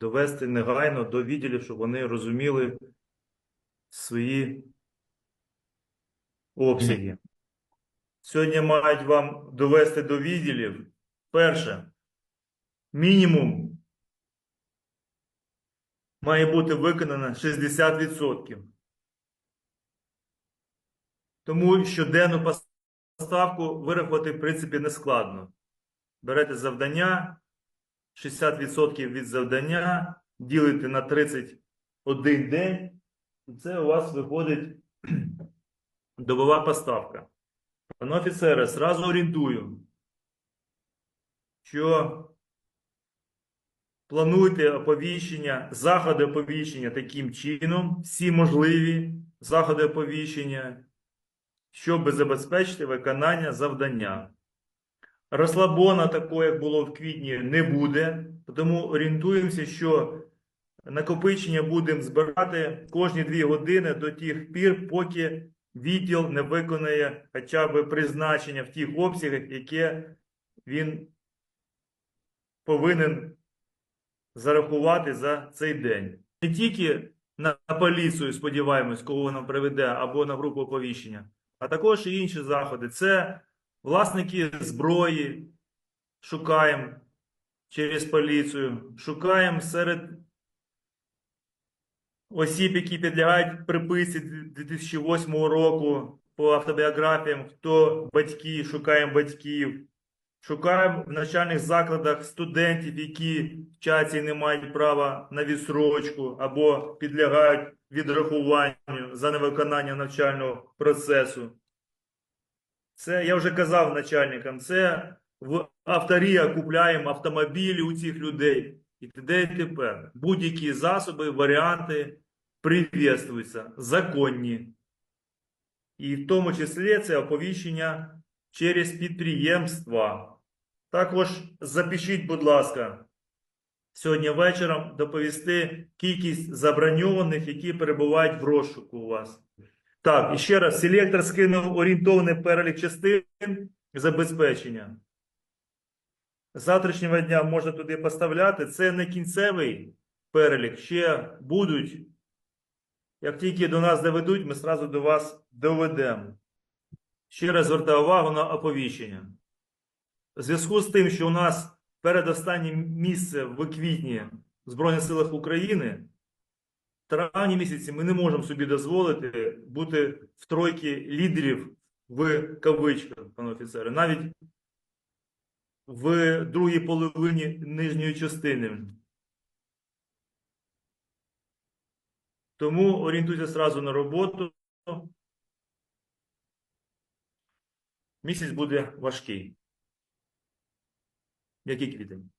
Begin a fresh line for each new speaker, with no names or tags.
довести негайно до відділів, щоб вони розуміли свої обсяги. Сьогодні мають вам довести до відділів. Перше, мінімум має бути виконано 60%. Тому щоденну поставку вирахувати, в принципі, не складно. Берете завдання, 60% від завдання, ділите на 31 день, це у вас виходить добова поставка. Пане офіцере, зразу орієнтую, що плануйте оповіщення, заходи оповіщення таким чином, всі можливі заходи оповіщення, щоб забезпечити виконання завдання. Розслабона такого, як було в квітні, не буде, тому орієнтуємося, що накопичення будемо збирати кожні дві години до тих пір, поки відділ не виконає хоча б призначення в тих обсягах, яке він повинен зарахувати за цей день. Не тільки на поліцію, сподіваємось, кого вона приведе, або на групу оповіщення, а також і інші заходи. Це власники зброї, шукаємо через поліцію, шукаємо серед осіб, які підлягають приписці 2008 року по автобіографіям, хто батьки, шукаємо батьків. Шукаємо в навчальних закладах студентів, які вчаться і не мають права на відсрочку або підлягають відрахуванню за невиконання навчального процесу. Це я вже казав начальникам. Це в авторія купляємо автомобілі у цих людей. І т.д. і тепер. Будь-які засоби, варіанти привітствуються, законні. І в тому числі це оповіщення через підприємства. Також запишіть, будь ласка, сьогодні вечором доповісти кількість заброньованих, які перебувають в розшуку у вас. Так, і ще раз, селектор скинув орієнтований перелік частин забезпечення. З Завтрашнього дня можна туди поставляти. Це не кінцевий перелік, ще будуть. Як тільки до нас доведуть, ми зразу до вас доведемо. Ще раз звертаю увагу на оповіщення. В зв'язку з тим, що у нас передостаннє місце в квітні в Збройних силах України, травні місяці ми не можемо собі дозволити бути в тройці лідерів в кавичках, пане офіцере, навіть в другій половині нижньої частини. Тому орієнтуйся зразу на роботу. Місяць буде важкий. Який квітень?